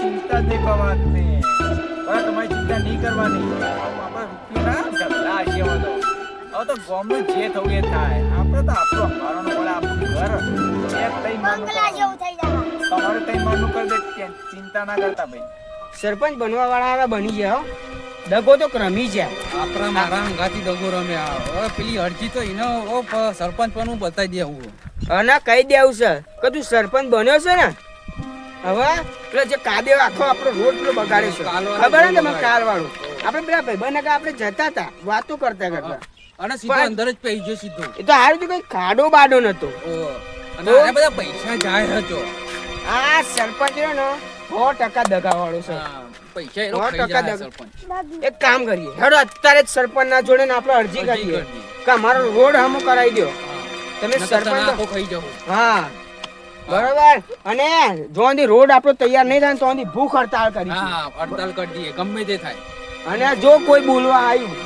ચિંતા નહીં. કરવાની બરાબર તમારી ચિંતા નહીં કરવાની. આપણે રૂપિયા ઢગલા હશે હવે તો. હવે તો ગામનું જે થવું એ થાય. આપણે તો આપણો અંબારાનું પડે આપણું ઘર. એક તઈ માનું તમારે તઈ માનું કરી દે ચિંતા ના કરતા ભાઈ સરપંચ બનવા વાળા હવે બની ગયા હો. દગો તો રમી છે. આપણા મારા અંગાથી દગો રમે હવે પેલી અરજી તો એનો ઓ સરપંચ પણ હું બતાવી દેવું અને કહી દેવું છે. કે તું સરપંચ બન્યો છે ને? હવે? પેલો જે કાદે આખો આપણો રોડ પેલો બગાડે છે. ખબર ને તમે કાર વાળો આપણે પેલા ભાઈબંધ આપણે જતા હતા વાતો કરતા કરતા. અને સીધો અંદર જ પહી ગયો સીધો. એ તો હારું કઈ ખાડો બાડો નતો. અને આ બધા પૈસા જાય હતો આ સરપંચ રહ્યો ને સો ટકા દગા વાળો છે પૈસા એનો ટકા સરપંચ. એક કામ કરીએ. હેડો અત્યારે જ સરપંચ ના જોડે ને આપણે અરજી કરીએ. કરી. કે અમારો રોડ હમો કરાવી દો તમે સરપંચ આખો ખાઈ જાઓ. હા. બરોબર. અને જો રોડ આપણો તૈયાર નહીં થાય ને ભૂખ હડતાલ કરી હા હડતાલ કરી દઈએ ગમે તે થાય. અને જો કોઈ બોલવા આવ્યું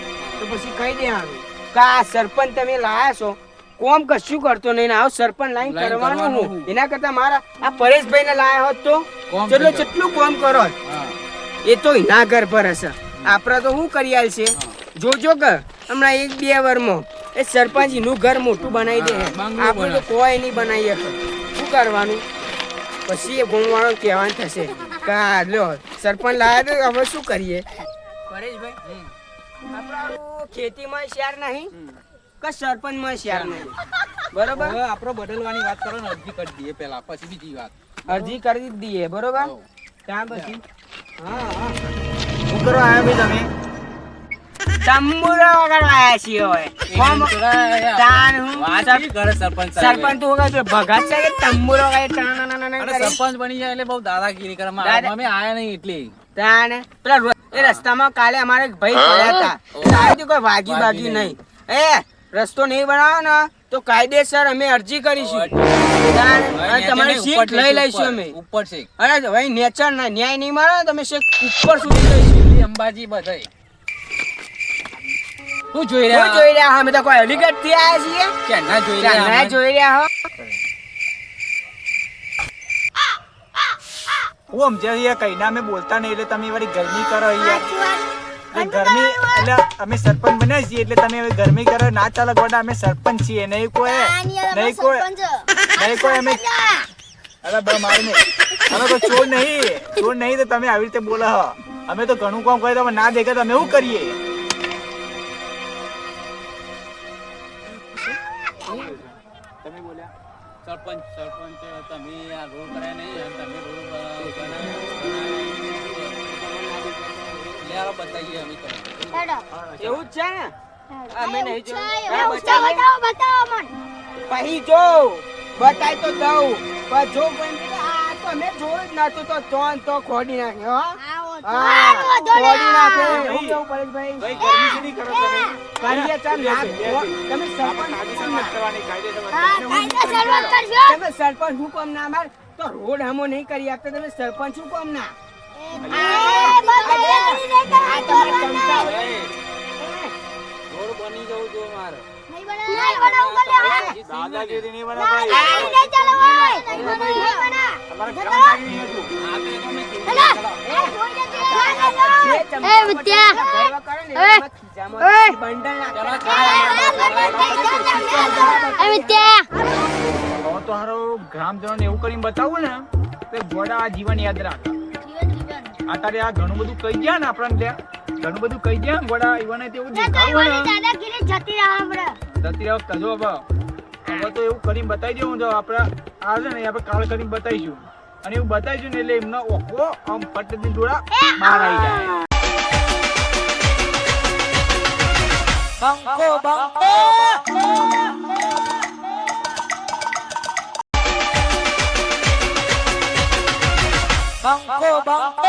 તો પછી કહી દેવાનું કે આ સરપંચ તમે લાયા છો. કોમ કશું કરતો નહીં ને આવો સરપંચ લાઈન કરવાનું હું. એના કરતા મારા આ પરેશભાઈ ને લાયા હોત તો? ચલો જેટલું કેટલું કોમ કરો એ તો એના ઘર પર હશે. આપડે તો શું કરી આલ છે જોજો કે હમણાં એક બે વર્ષમાં એ સરપંચનું ઘર મોટું બનાવી દે. આપણે તો કોઈ નહીં બનાવી શકે. કરવાનું? પછી એ ગુણવાળો કહેવાનું થશે. કે લ્યો સરપંચ લાયા તો હવે શું કરીએ? પરેશભાઈ આપણો ખેતીમાં શેર નહીં કે સરપંચમાં શેર નહીં? બરોબર? હવે આપણો બદલવાની વાત કરો ને અરજી કરી દઈએ પેલા પછી બીજી વાત. અરજી કરી દઈએ બરોબર. ત્યાં પછી? હા હા. શું કરવા આવ્યા ભાઈ તમે? તંબુરા વગાડવા આયા છીએ હવે. ફોર્મ તાન હું? સરપંચ સરપંચ તું વગાડ ભગત છે કે તંબુરો વગાડે. સરપંચ બની જાય એટલે બહુ દાદાગીરી કરે. મારા અમે આયા નહીં એટલી. તાન. પેલા એ રસ્તામાં કાલે અમારે ભાઈ પડ્યા હતા સાહેબ કોઈ વાગી વાગ્યું નહીં. એ રસ્તો નહીં બનાવો ને તો કાયદેસર અમે અરજી કરીશું. તાન, તમારી સીટ લઈ લઈશું અમે. ઉપર છે અરે ભાઈ નેચર ના ન્યાય નહીં મળે તમે ઉપર સુધી લઈશું. અંબાજી બધાય. શું જોઈ રહ્યા જોઈ રહ્યા અમે તો કોઈ અલીગઢથી આવ્યા છીએ. ક્યાંના જોઈ રહ્યા ના જોઈ રહ્યા હો હું સમજે છીએ કઈ ના અમે બોલતા નહીં એટલે તમે વળી ગરમી કરો. એટલે ગરમી એટલે અમે સરપંચ બન્યા છીએ એટલે તમે હવે ગરમી કરો. ના ચાલે ગોડા અમે સરપંચ છીએ. નહીં કોઈ. નહીં કોઈ. નહીં કોઈ અમે. અરે બા મારી અમે તો ચોર નહીં. ચોર નહીં તો તમે આવી રીતે બોલો હો. અમે તો ઘણું કામ કરીએ તમે ના દેખે તો અમે શું કરીએ? તમે બોલ્યા. સરપંચ સરપંચ તમે આ રોડ કર્યા નહીં તમે રોડ બનાવ્યા- બતાવીએ અમે. એવું જ છે ને? અમે નહીં બતાવો, બતાવો મને. પછી જો બતાય તો દઉં. પણ જો કોઈ આ તો અમે જોયું જ નતું તો તો તો ખોડી નાખ્યો હો. હા નાખ્યો ભાઈ. એવું કેવું પરેશભાઈ? ભાઈ ગરમી શેની કરો તમે? ચાલ. છે. તમે સરપંચ કરવાની કાયદેસર વાત. તમે સરપંચ હું કામ ના માર? તો રોડ હમો નહીં કરી આપતા તમે સરપંચ હું કામ ના? નહીં રોડ બની જવું મારે. નહીં નહીં. દાદાગીરી નહીં નહીં. નહીં નહીં બનાવ. તમારે તો હારો ગ્રામજનોને એવું કરીને બતાવું ને તો ગોડા આ જીવન યાદ રાખ. અત્યારે આ ઘણું બધું કહી ગયા ને આપણને ત્યાં. ઘણું બધું કહી ગયા ને ગોડા ઈવને તેવું ના, જતી રહે હમણાં. કજો હવે હવે તો એવું કરીને બતાવી દેવું જો આપણે આ છે ને આપણે કાળ કરીને બતાવીશું. અને એવું બતાવીશું ને એટલે એમનો ઓખો આમ પટ્ટની જોડા બહાર આવી જાય. બંકો બંકો. બંકો બંકો.